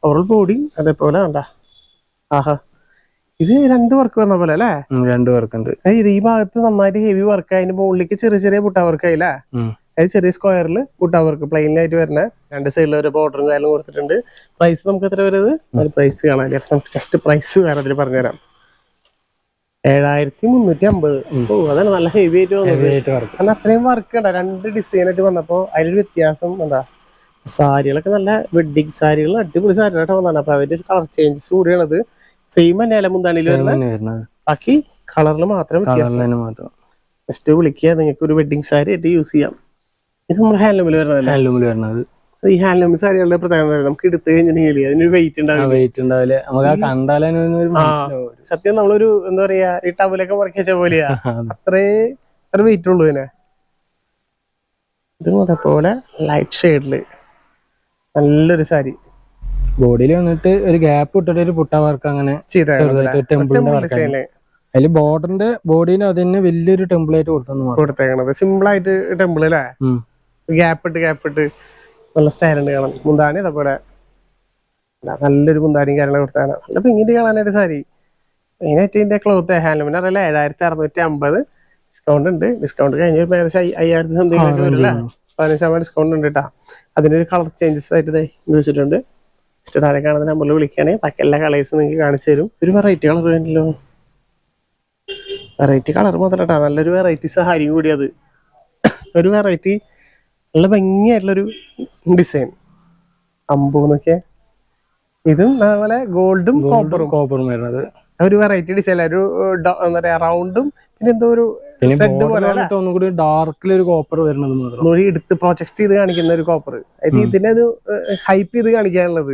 ഓവറോൾ ബോഡി അതേപോലെ കണ്ടാ ആഹാ. ഇത് രണ്ട് വർക്ക് വന്ന പോലെ അല്ലേ? രണ്ട് വർക്ക് ഉണ്ട്. ഇത് ഈ ഭാഗത്ത് നന്നായിട്ട് ഹെവി വർക്ക് അതിന്റെ മുകളിലേക്ക് ചെറിയ ചെറിയ പുട്ട വർക്ക് ആയില്ലേ. അത് ചെറിയ സ്ക്വയറിൽ പുട്ട വർക്ക് പ്ലെയിനായിട്ട് വരുന്ന. രണ്ട് സൈഡിൽ ഒരു ബോർഡറും കാര്യം കൊടുത്തിട്ടുണ്ട്. പ്രൈസ് നമുക്ക് എത്ര വരുന്നത് ഒരു പ്രൈസ് കാണാൻ നമുക്ക് ജസ്റ്റ് പ്രൈസ് വേറെ അതിൽ പറഞ്ഞുതരാം. ഏഴായിരത്തി മുന്നൂറ്റി അമ്പത് ഓ അതാണ് നല്ല ഹെവി ആയിട്ട് വന്നത്. കാരണം അത്രയും വർക്ക് ഉണ്ട്? രണ്ട് ഡിസൈൻ ആയിട്ട് വന്നപ്പോ അതിലൊരു വ്യത്യാസം എന്താ? സാരികളൊക്കെ നല്ല വെഡിങ് സാരികൾ അടിപൊളി സാരികളായിട്ട് വന്നതാണ്. അപ്പൊ അതിന്റെ ഒരു കളർ ചേഞ്ചസ് കൂടിയാണത്. സെയിം വരുന്നത്? തന്നെ വരുന്നത്. ബാക്കി കളറിൽ മാത്രം ജസ്റ്റ് വിളിക്കുക നിങ്ങൾക്ക് ഒരു വെഡിങ് സാരി ആയിട്ട് യൂസ് ചെയ്യാം. ഇത് നമ്മൾ ഹാൻഡ്ലൂമിൽ വരുന്നതല്ല? ഹാൻഡ്ലൂമിൽ വരുന്നത്. ഈ ഹാൻഡ്ലൂം സാരികളുടെ പ്രത്യേകത? നമുക്ക് എടുത്തു കഴിഞ്ഞിട്ടുണ്ടെങ്കിൽ അതിനൊരു വെയിറ്റ് ഉണ്ടാവില്ല? വെയിറ്റ് ഉണ്ടാവില്ല? നമുക്ക് കണ്ടാലേ. സത്യം നമ്മളൊരു എന്താ പറയാ ഈ ടവലൊക്കെ മറക്കി വെച്ച പോലെയാ. [LAUGHS] അത്രേ അത്ര വെയിറ്റ് ഉള്ളൂ ഇതിനെ. ഇതും അതേപോലെ ലൈറ്റ് ഷെയ്ഡിൽ നല്ലൊരു സാരി. ബോഡിയിൽ വന്നിട്ട് ഒരു ഗ്യാപ്പ് ഇട്ടിട്ട് ഒരു പുട്ട വർക്ക് അങ്ങനെ ചെറുതായിട്ട് ടെമ്പിളിന്റെ വർക്ക് അതിൽ ബോർഡറിന്റെ ബോഡിന് അത് തന്നെ വലിയൊരു കൊടുത്തെന്ന് മാത്രം. കൊടുത്തേക്കണത്. സിമ്പിൾ ആയിട്ട് ടെമ്പിൾ അല്ലേ? ഗ്യാപ്പ് ഇട്ട് ഗ്യാപ്പ് ഇട്ട് നല്ല സ്റ്റൈൽ ഉണ്ട് കാണാൻ. മുന്താണി അതേപോലെ നല്ലൊരു മുന്താണിയും കാര്യങ്ങളും കൊടുത്താണ് നല്ല പിന്നീട് കാണാനായിട്ട് സാരി. മെയിനായിട്ട് ഇതിന്റെ ക്ലോത്ത് ഹാൻഡ്ലൂമിന് അറിയില്ല. ഏഴായിരത്തി അറുന്നൂറ്റി അമ്പത് ഡിസ്കൗണ്ട് ഉണ്ട്. ഡിസ്കൗണ്ട് കഴിഞ്ഞ ഏകദേശം അയ്യ- അയ്യായിരത്തി സംതിങ് വരില്ല പതിനഞ്ച് ശതമാനം ഡിസ്കൗണ്ട് ഉണ്ട് കേട്ടോ അതിനൊരു കളർ ചേഞ്ചസ് ആയിട്ട് ഇത് വെച്ചിട്ടുണ്ട്. ജസ്റ്റ് താഴെ കാണുന്ന നമ്പറിൽ വിളിക്കുകയാണെങ്കിൽ ബാക്കി എല്ലാ കളേഴ്സും നിങ്ങൾക്ക് കാണിച്ചു തരും. ഒരു വെറൈറ്റി കളർ വേണ്ടല്ലോ. വെറൈറ്റി കളർ മാത്രം നല്ലൊരു വെറൈറ്റി സഹാരി കൂടി അത്. ഒരു വെറൈറ്റി നല്ല ഭംഗിയായിട്ടുള്ളൊരു ഡിസൈൻ അമ്പൂന്നൊക്കെ ഇതും അതുപോലെ ഗോൾഡും കോപ്പറും കോപ്പറും വരുന്നത്. ഒരു വെറൈറ്റി ഡിസൈൻ ഒരു എന്താ പറയാ റൗണ്ടും പിന്നെ എന്തോ ഒരു പിന്നെ ഒന്നും കൂടി ഡാർക്കിൽ ഒരു കോപ്പർ വരുന്നത് മാത്രം. ഒന്നുകൂടി എടുത്ത് പ്രൊജക്ട് ചെയ്ത് കാണിക്കുന്ന ഒരു കോപ്പർ അത് ഇതിനെ ഒരു ഹൈപ്പ് ചെയ്ത് കാണിക്കാനുള്ളത്.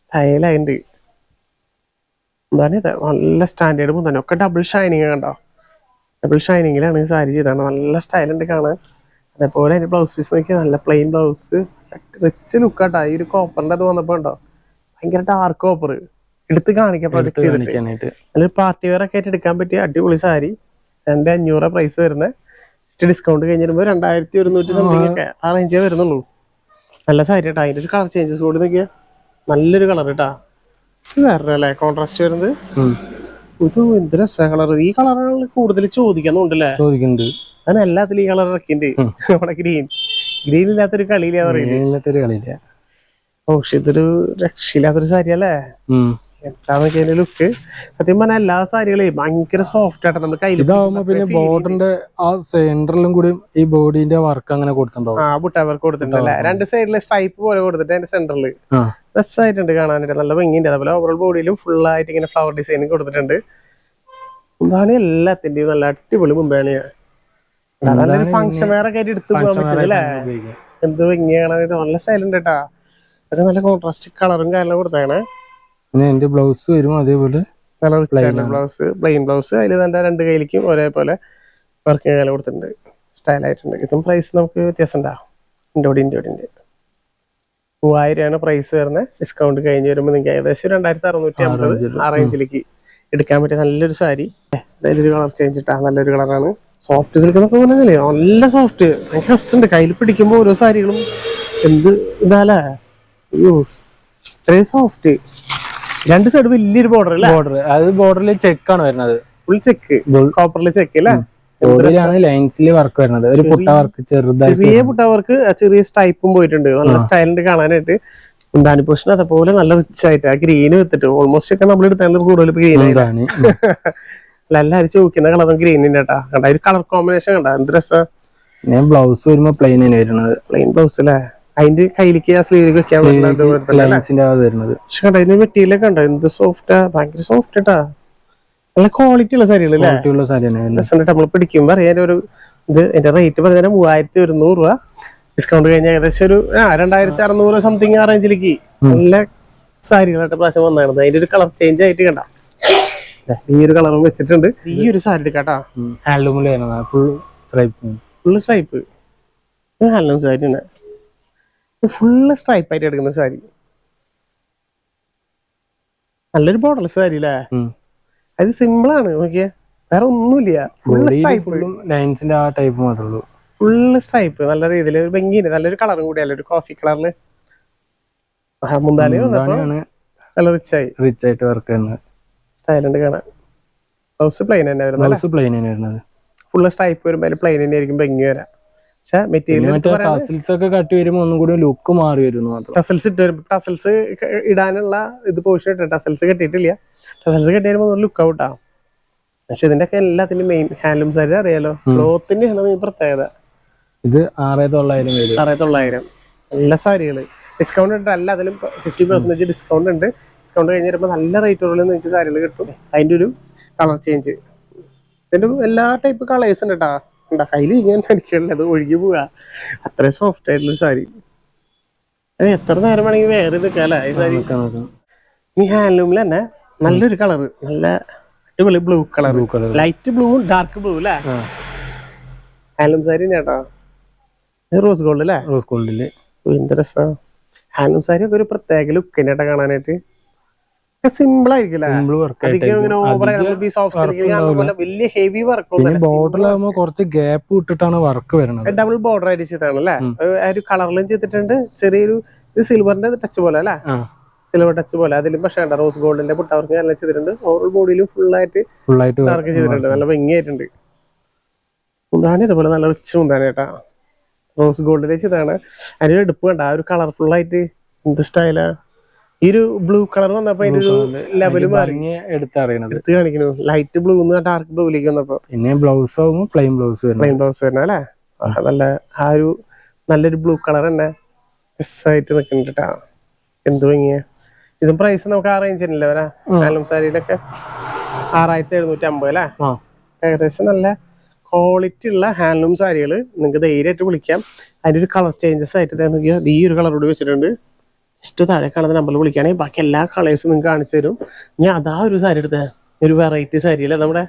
സ്റ്റൈലായിട്ട് എന്താണ് നല്ല സ്റ്റാൻഡേർഡ് മുതൽ ഒക്കെ ഡബിൾ ഷൈനിങ് കണ്ടോ? ഡബിൾ ഷൈനിങ്ങിലാണ് സാരി ചെയ്താണ് നല്ല സ്റ്റൈലുണ്ട് കാണാൻ. അതേപോലെ അതിന്റെ ബ്ലൗസ് പീസ് നോക്കി നല്ല പ്ലെയിൻ ബ്ലൗസ് റിച്ച് ലുക്ക് ആട്ടോ. ഈ ഒരു കോപ്പറിന്റെ അത് വന്നപ്പോ ഉണ്ടോ ഭയങ്കര ഡാർക്ക് കോപ്പർ എടുത്ത് കാണിക്കാം പ്രൊജക്ട് ചെയ്തിട്ട്. പാർട്ടി വെയർ ഒക്കെ ആയിട്ട് എടുക്കാൻ പറ്റിയ അടിപൊളി സാരി. രണ്ട് അഞ്ഞൂറ് പ്രൈസ് വരുന്നത് ജസ്റ്റ് ഡിസ്കൗണ്ട് കഴിഞ്ഞ് വരുമ്പോൾ രണ്ടായിരത്തി ഒരുന്നൂറ്റി സംതിങ് ഒക്കെ. ആ റേഞ്ചേ വരുന്നുള്ളൂ. നല്ല സാരി കേട്ടോ. അതിന്റെ ഒരു കളർ ചേഞ്ചസ് കൂടി നോക്കിയ. നല്ലൊരു കളർ കേട്ടാ. വേറെ അല്ലേ? കോൺട്രാസ്റ്റ് വരുന്നത്. ഇത് എന്ത് രസ കളർ ഈ കളറാണ് കൂടുതൽ ചോദിക്കുന്നുണ്ടല്ലേ ചോദിക്കുന്നുണ്ട്. അങ്ങനെ എല്ലാത്തിലും ഈ കളർ ഇറക്കിണ്ട് നമ്മുടെ ഗ്രീൻ ഗ്രീൻ ഇല്ലാത്തൊരു കളിയില്ല പറയുന്നത്. ഇല്ലാത്തൊരു കളിയില്ല. ഓ പക്ഷെ ഇതൊരു രക്ഷയില്ലാത്തൊരു സാരി അല്ലേ. എന്താന്ന് വെച്ചാൽ ലുക്ക് സത്യം പറഞ്ഞാൽ എല്ലാ സാരികളെയും ഭയങ്കര സോഫ്റ്റ് ആയിട്ട് നമ്മൾ കയ്യിൽ ഇതാവുമ്പോ പിന്നെ ബോർഡറിന്റെ ആ സെന്ററിലും കൂടി ഈ ബോഡിന്റെ വർക്ക് അങ്ങനെ കൊടുത്തിട്ടുണ്ടാവും. ആ ബുട്ട വർക്ക് കൊടുത്തിട്ടല്ലേ രണ്ട് സൈഡിൽ സ്ട്രൈപ്പ് പോലെ കൊടുത്തിട്ട് അതിന്റെ സെന്ററിൽ രസമായിട്ടുണ്ട് കാണാനായിട്ട്. നല്ല ഭംഗിയുണ്ട്. അതുപോലെ ഓവറോൾ ബോഡിയിലും ഫുൾ ആയിട്ട് ഇങ്ങനെ ഫ്ലവർ ഡിസൈൻ കൊടുത്തിട്ടുണ്ട്. എന്താണ് എല്ലാത്തിന്റെയും നല്ല അടിപൊളി മുമ്പാണ് നല്ലൊരു ഫംഗ്ഷൻ വേറെ ആയിട്ട് എടുത്തു പോകാൻ പറ്റും അല്ലേ? എന്ത് ഭംഗി കാണാനായിട്ട് നല്ല സ്റ്റൈൽ ഉണ്ട് കേട്ടാ. അതൊക്കെ നല്ല കോൺട്രാസ്റ്റ് കളറും കാര്യങ്ങളും കൊടുത്തേക്കണേ. പിന്നെ എന്റെ ബ്ലൗസ് വരും അതേപോലെ കളർ ബ്ലൗസ് പ്ലെയിൻ ബ്ലൗസ് അതിൽ തന്നെ രണ്ട് കയ്യിലേക്കും ഒരേപോലെ വർക്ക് കല കൊടുത്തിട്ടുണ്ട്. സ്റ്റൈൽ ആയിട്ടുണ്ട്. ഇതും പ്രൈസ് നമുക്ക് വ്യത്യാസം ഉണ്ടാകും ഇൻഡോടി ഇൻഡോടിന്റെ മൂവായിരമാണ് പ്രൈസ് വരുന്നത്. ഡിസ്കൗണ്ട് കഴിഞ്ഞ് വരുമ്പോൾ നിങ്ങൾക്ക് ഏകദേശം രണ്ടായിരത്തി അറുന്നൂറ്റി അമ്പത് ആ റേഞ്ചിലേക്ക് എടുക്കാൻ പറ്റിയ നല്ലൊരു സാരി. ഒരു കളർ ചേഞ്ച് ഇട്ടാ നല്ലൊരു കളറാണ് സോഫ്റ്റ് സിൽക്ക് എന്നൊക്കെ പറഞ്ഞല്ലേ നല്ല സോഫ്റ്റ് ഭയങ്കര രസമുണ്ട് കയ്യിൽ പിടിക്കുമ്പോൾ ഓരോ സാരികളും എന്ത് ഇതാലേ? അയ്യോ ഇത്രയും സോഫ്റ്റ് രണ്ട് സൈഡ് വലിയൊരു ബോർഡർ അല്ലേ ബോർഡർ അത് ബോർഡറിൽ ചെക്ക് ആണ് വരുന്നത്. ഫുൾ ചെക്ക് കോപ്പറിൽ ചെക്ക് അല്ലേ ബോർഡറിലാണ് ലൈൻസിൽ വർക്ക് വരുന്നത്. ഒരു പുട്ട വർക്ക് ചെറുതായി ചെറിയ പുട്ട വർക്ക് ചെറിയ സ്റ്റൈപ്പും പോയിട്ടുണ്ട്. നല്ല സ്റ്റൈലിന്റെ കാണാനായിട്ട്. കുന്താനി പോഷൻ അതേപോലെ നല്ല റിച്ച് ആയിട്ട്. ആ ഗ്രീൻ വെത്തിട്ട് ഓൾമോസ്റ്റ് ഒക്കെ നമ്മൾ എടുത്താൽ കൂടുതൽ ഗ്രീൻ ആയിട്ടാണ് [LAUGHS] എല്ലാരും ചോദിക്കുന്ന കളറും ഗ്രീനിന്റെ കേട്ടാ കണ്ട ഒരു കളർ കോമ്പിനേഷൻ കണ്ട. എന്ത് രസം. ഞാൻ ബ്ലൗസ് വരുമ്പോ പ്ലെയിൻ ആണ് വരുന്നത്. പ്ലെയിൻ ബ്ലൗസ് അല്ലേ അതിന്റെ കയ്യിലേക്ക് ആ സ്ലീവ് വെക്കാൻ വരുന്നത്. പക്ഷെ കണ്ട മെറ്റീരിയൽ ഒക്കെ കണ്ടോ? എന്ത് സോഫ്റ്റാ ഭയങ്കര സോഫ്റ്റ് കേട്ടാ നല്ല ക്വാളിറ്റി ഉള്ള സാരികൾ അല്ലേ? ക്വാളിറ്റി ഉള്ള സാരി തന്നെ വരുന്നത്. രസം നമ്മൾ പിടിക്കുമ്പോ അറിയാൻ ഒരു ഇത് എന്റെ റേറ്റ് പറഞ്ഞാൽ മൂവായിരത്തി ഒരുന്നൂറ് രൂപ. ഡിസ്കൗണ്ട് കഴിഞ്ഞ ഏകദേശം ഒരു ആ രണ്ടായിരത്തി അറുന്നൂറ് സംതിങ് ആ റേഞ്ചിലേക്ക് നല്ല സാരികളായിട്ട് പ്രാവശ്യം വന്നായിരുന്നു അതിന്റെ ഒരു കളർ ചേഞ്ച് ആയിട്ട് കണ്ട? ഈ ഒരു കളറും വെച്ചിട്ടുണ്ട്. ഈ ഒരു സാരി എടുക്കാട്ടാ. ഹാൻഡ്ലൂമിൽ full stripe full stripe handloom sari തന്നെ ഫുള്ള് സ്ട്രൈപ്പ് ആയിട്ട് എടുക്കുന്ന സാരി. നല്ലൊരു ബോർഡർ സാരി അല്ലേ അത് സിമ്പിൾ ആണ് നോക്കിയ. വേറെ ഒന്നുമില്ല. ഫുള്ള് സ്ട്രൈപ്പ് ലൈൻസിന്റെ ആ ടൈപ്പ് മാത്രമേ ഉള്ളൂ. ഫുള്ള് സ്ട്രൈപ്പ് നല്ല രീതിയിൽ ഒരു ഭംഗിയുണ്ട്. നല്ലൊരു കളറും കൂടിയല്ലേ ഒരു കോഫി കളറിൽ മുന്താലി നല്ല റിച്ചായി റിച്ച് ആയിട്ട് വർക്ക് വരുന്നത് സ്റ്റൈലുണ്ട് കാണാൻ. ബ്ലൗസ് പ്ലെയിൻ തന്നെ വരുന്നത് ബ്ലൗസ് പ്ലെയിൻ തന്നെ വരുന്നത് ഫുള്ള് സ്ട്രൈപ്പ് വരുമ്പോൾ പ്ലെയിൻ തന്നെ ആയിരിക്കും ഭംഗി വരാം. പക്ഷെ മെറ്റീരിയൽ മറ്റേ ഒക്കെ കട്ടി വരുമ്പോൾ ഒന്നും കൂടി ലുക്ക് മാറി വരുന്നു ടസൽസ് ഇട്ട് വരുമ്പോൾ ടസൽസ് ഇടാനുള്ള ഇത് പോഷൻ ഇട്ട് ടസൽസ് കെട്ടിയിട്ടില്ല. ടസൽസ് കെട്ടി വരുമ്പോൾ ലുക്ക് ഔട്ടാ പക്ഷെ ഇതിന്റെ ഒക്കെ എല്ലാത്തിനും മെയിൻ ഹാൻഡ്ലൂം സാരി അറിയാലോ ക്ലോത്തിന്റെ ആണ് മെയിൻ പ്രത്യേകത. ഇത് ആറേ തൊള്ളായിരം ആറേ തൊള്ളായിരം. നല്ല സാരികൾ. ഡിസ്കൗണ്ട് ഉണ്ട് അല്ല അതിലും ഫിഫ്റ്റി പെർസെന്റേജ് ഡിസ്കൗണ്ട് ഉണ്ട്. ഡിസ്കൗണ്ട് കഴിഞ്ഞ് വരുമ്പോൾ നല്ല റേറ്റുകളിൽ നിങ്ങൾക്ക് സാരികൾ കിട്ടും. അതിന്റെ ഒരു കളർ ചേഞ്ച് ഇതിന്റെ എല്ലാ ടൈപ്പ് കളേഴ്സ് ഉണ്ട് കേട്ടാ കയ്യിൽ ഇങ്ങനെ അടിക്കണല്ലേ അത് ഒഴുകി പോവാ. അത്രയും സോഫ്റ്റ് ആയിട്ടുള്ള സാരി. എത്ര നേരം വേണമെങ്കിൽ വേറെ നിൽക്കാം ഈ സാരി. ഈ ഹാൻഡ്ലൂമിൽ തന്നെ നല്ലൊരു കളർ നല്ല അടിപൊളി blue colour light blue dark blue അല്ലേ? ഹാൻഡ്ലൂം സാരി ചേട്ടാ റോസ് ഗോൾഡ് അല്ലേ? റോസ് ഗോൾഡിൽ എന്ത് രസാ. ഹാൻഡ്ലൂം സാരി ഒക്കെ ഒരു പ്രത്യേക ലുക്ക് തന്നെയാ കാണാനായിട്ട്? സിമ്പിൾ വലിയ ഹെവി വർക്ക് കുറച്ച് ഗ്യാപ്പ് വിട്ടിട്ടാണ് വർക്ക് വരുന്നത്. ഡബിൾ ബോർഡർ ആയിട്ട് ചെയ്താണ് അല്ലേ ഒരു കളറിലും ചെയ്തിട്ടുണ്ട്. ചെറിയൊരു സിൽവറിന്റെ ടച്ച് പോലെ അല്ലേ? സിൽവർ ടച്ച് പോലെ. അതിലും പക്ഷേ കണ്ട റോസ് ഗോൾഡിന്റെ പുട്ടവർക്ക് നല്ല ചെയ്തിട്ടുണ്ട്. ഓവർ ബോഡിയിലും ഫുൾ ആയിട്ട് ഫുൾ ആയിട്ട് വർക്ക് ചെയ്തിട്ടുണ്ട്. നല്ല ഭംഗിയായിട്ടുണ്ട്. മുന്താണി ഇതുപോലെ നല്ല റിച്ച് മുന്താണി കേട്ടാ. റോസ് ഗോൾഡിലെ ചെയ്താണ് അതിന് എടുപ്പ് കണ്ട? ആ ഒരു കളർഫുൾ ആയിട്ട് എന്ത് സ്റ്റൈലാ ഈ ഒരു ബ്ലൂ കളർ വന്നപ്പോ അതിന്റെ ഒരു ലെവൽ മാറി. ഭംഗി എടുത്തറിയണത് എടുത്ത് കാണിക്കുന്നു ലൈറ്റ് ബ്ലൂ ഡാർക്ക് ബ്ലൂലേക്ക് വന്നപ്പോ. പിന്നെ ബ്ലൗസ് ആവുമ്പോ പ്ലെയിൻ ബ്ലൗസ് പ്ലെയിൻ ബ്ലൗസ് തന്നെ അല്ലേ? നല്ല ആ ഒരു നല്ലൊരു ബ്ലൂ കളർ തന്നെ ആയിട്ട് നിൽക്കുന്നുണ്ട് കേട്ടാ എന്ത് ഭംഗിയ. ഇതും പ്രൈസ് നമുക്ക് ആ റേഞ്ച് തന്നെയല്ലേ വരാ? സാരിയിലൊക്കെ ആറായിരത്തി എഴുന്നൂറ്റി അമ്പത് അല്ലേ? ഏകദേശം നല്ല ക്വാളിറ്റി ഉള്ള ഹാൻഡ്ലൂം സാരികൾ നിങ്ങൾക്ക് ധൈര്യമായിട്ട് വിളിക്കാം. അതിന്റെ ഒരു കളർ ചേഞ്ചസ് ആയിട്ട് ഈ ഒരു കളർ കൂടി വെച്ചിട്ടുണ്ട്. ജസ്റ്റ് താഴെ കാണുന്ന നമ്പർ വിളിക്കുകയാണെങ്കിൽ ബാക്കി എല്ലാ കളേഴ്സും നിങ്ങൾക്ക് കാണിച്ചു തരും. ഞാൻ അതാ ഒരു സാരി എടുത്തേ. ഒരു വെറൈറ്റി സാരി അല്ലേ നമ്മുടെ?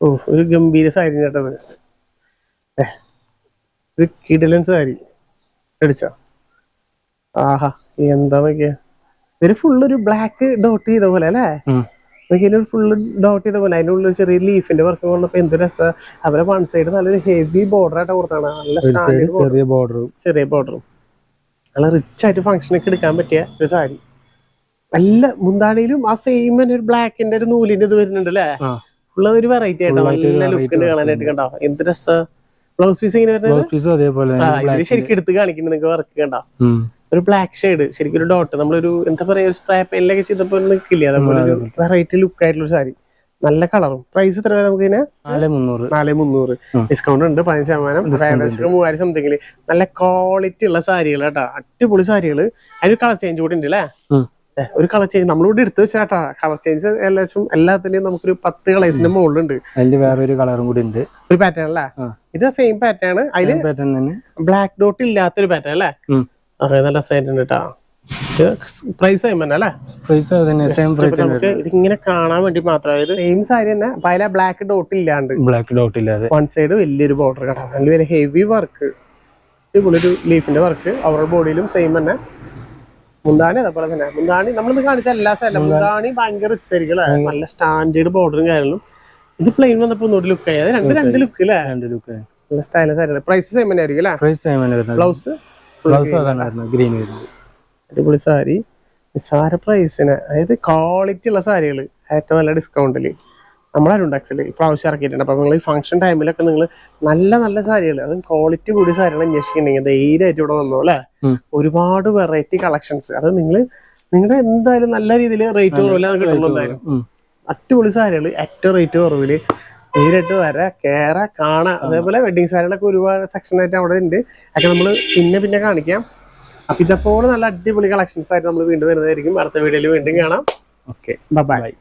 ഓ ഒരു ഗംഭീര സാരി കേട്ടത് ഒരു കിടലൻ സാരി. അടിച്ചോ ആഹാ എന്താ നോക്കിയാ? ഒരു ഫുള്ള് ഒരു ബ്ലാക്ക് ഡോട്ട് ചെയ്ത പോലെ അല്ലേ. നോക്കിയാൽ ഫുള്ള് ഡോട്ട് ചെയ്ത പോലെ. അതിന്റെ ഉള്ളിൽ ചെറിയ ലീഫിന്റെ വർക്ക് കൊണ്ടപ്പോ എന്ത് രസം. അവരെ വൺ സൈഡ് നല്ലൊരു ഹെവി ബോർഡർ ആയിട്ട് കൊടുത്താണ്. നല്ല സ്റ്റാൻഡേർഡ് ചെറിയ ബോർഡറും ചെറിയ ബോർഡറും നല്ല റിച്ച് ആയിട്ട് ഫംഗ്ഷനൊക്കെ എടുക്കാൻ പറ്റിയ ഒരു സാരി. നല്ല മുന്താണിയിലും ആ സെയിം തന്നെ ഒരു ബ്ലാക്കിന്റെ ഒരു നൂലിന്റെ ഇത് വരുന്നുണ്ട് അല്ലേ? ഉള്ള ഒരു വെറൈറ്റി ആയിട്ടോ. നല്ല ലുക്ക് ഉണ്ട് കാണാനായിട്ട് കണ്ടോ? എന്ത് രസ. ബ്ലൗസ് പീസ് ഇങ്ങനെ വരുന്നത്? അതേപോലെ ശരിക്കും എടുത്ത് കാണിക്കുന്നത് നിങ്ങൾക്ക് വർക്ക് കണ്ടോ? ഒരു ബ്ലാക്ക് ഷെയ്ഡ് ശരിക്കും ഒരു ഡോട്ട് നമ്മളൊരു എന്താ പറയാ ഒരു സ്പ്രേ പെയിലൊക്കെ ചെയ്തപ്പോൾ നിൽക്കില്ല അതേപോലെ ഒരു വെറൈറ്റി ലുക്ക് ആയിട്ടുള്ള ഒരു സാരി. നല്ല കളറും. പ്രൈസ് എത്ര വരെ നമുക്ക് ഇതിന് നാല് മുന്നൂറ്. ഡിസ്കൗണ്ട് ഉണ്ട് പതിനഞ്ച് ശതമാനം. മൂവായിരം സംതിങ്ങിൽ നല്ല ക്വാളിറ്റി ഉള്ള സാരികൾ കേട്ടോ. അടിപൊളി സാരികൾ അതിന് കളർ ചേഞ്ച് കൂടി ഉണ്ട് അല്ലേ ഒരു കളർ ചേഞ്ച് നമ്മളിവിടെ എടുത്ത് വെച്ചാട്ടാ കളർ ചേഞ്ച് ഏകദേശം എല്ലാത്തിന്റെയും നമുക്കൊരു പത്ത് കളേഴ്സിന്റെ മുകളിലുണ്ട് അതിന്റെ വേറൊരു കളറും കൂടി ഉണ്ട്. ഒരു പാറ്റേൺ അല്ലേ? ഇത് സെയിം പാറ്റേൺ അതിൽ ബ്ലാക്ക് ഡോട്ട് ഇല്ലാത്തൊരു പാറ്റേൺ അല്ലേ? നല്ല സൈഡ് ഉണ്ട് കേട്ടാ പ്രൈസ് അല്ലേ? പ്രൈസ് തന്നെ സെയിം നമുക്ക് ഇതിങ്ങനെ കാണാൻ വേണ്ടി മാത്രം. അതായത് സെയിം സാരി തന്നെ പല ബ്ലാക്ക് ഡോട്ട് ഇല്ലാണ്ട്. ബ്ലാക്ക് ഡോട്ട് ഇല്ലാതെ. വൺ സൈഡ് വലിയൊരു ബോർഡർ കേട്ടോ നല്ല ഹെവി വർക്ക് ഒരു ലീഫിന്റെ വർക്ക് ഓവറോൾ ബോഡിയിലും സെയിം തന്നെ. മുന്താണി അതേപോലെ തന്നെ. മുന്താണി നമ്മളിന്ന് കാണിച്ച എല്ലാ സ്ഥലം മുന്താണി. ഭയങ്കര റിച്ച് നല്ല സ്റ്റാൻഡേർഡ് ബോർഡറും കാര്യങ്ങളും. ഇത് പ്ലെയിൻ വന്നപ്പോ ഒന്നുകൂടി ലുക്ക് ആയി. അത് രണ്ട് രണ്ട് ലുക്ക് അല്ലേ? രണ്ട് ലുക്ക് നല്ല സ്റ്റൈലസ് ആയിരുന്നു പ്രൈസ് സെയിം തന്നെ ആയിരിക്കും അല്ലേ പ്രൈസ് സെയിം തന്നെ ബ്ലൗസ് ബ്ലൗസ് ഗ്രീൻ വരുന്നത് അടിപൊളി സാരി. നിസ്സാര പ്രൈസിന് അതായത് ക്വാളിറ്റി ഉള്ള സാരികൾ ഏറ്റവും നല്ല ഡിസ്കൗണ്ടിൽ നമ്മളാരുണ്ട് ആക്ച്വലി ഇപ്രാവശ്യം ഇറക്കിയിട്ടുണ്ട്. അപ്പോൾ നിങ്ങൾ ഈ ഫംഗ്ഷൻ ടൈമിലൊക്കെ നിങ്ങൾ നല്ല നല്ല സാരികൾ അതും ക്വാളിറ്റി കൂടിയ സാരികൾ അന്വേഷിക്കുന്നുണ്ടെങ്കിൽ ധൈര്യമായിട്ട് ഇവിടെ വന്നു അല്ലേ? ഒരുപാട് വെറൈറ്റി കളക്ഷൻസ് അത് നിങ്ങൾ നിങ്ങളുടെ എന്തായാലും നല്ല രീതിയിൽ റേറ്റ് കുറവില്ല കിട്ടുന്നുണ്ടായിരുന്നു. അടിപൊളി സാരികൾ ഏറ്റവും റേറ്റ് കുറവിൽ നേരിട്ട് വരാ കേറാ കാണാ. അതേപോലെ വെഡിങ് സാരികളൊക്കെ ഒരുപാട് സെക്ഷൻ ആയിട്ട് അവിടെ ഉണ്ട്. അതൊക്കെ നമ്മൾ പിന്നെ പിന്നെ കാണിക്കാം. അപ്പൊ ഇതേപോലെ നല്ല അടിപൊളി കളക്ഷൻസ് ആയിട്ട് നമ്മൾ വീണ്ടും വരുന്നതായിരിക്കും. അടുത്ത വീഡിയോയിൽ വീണ്ടും കാണാം. Okay bye bye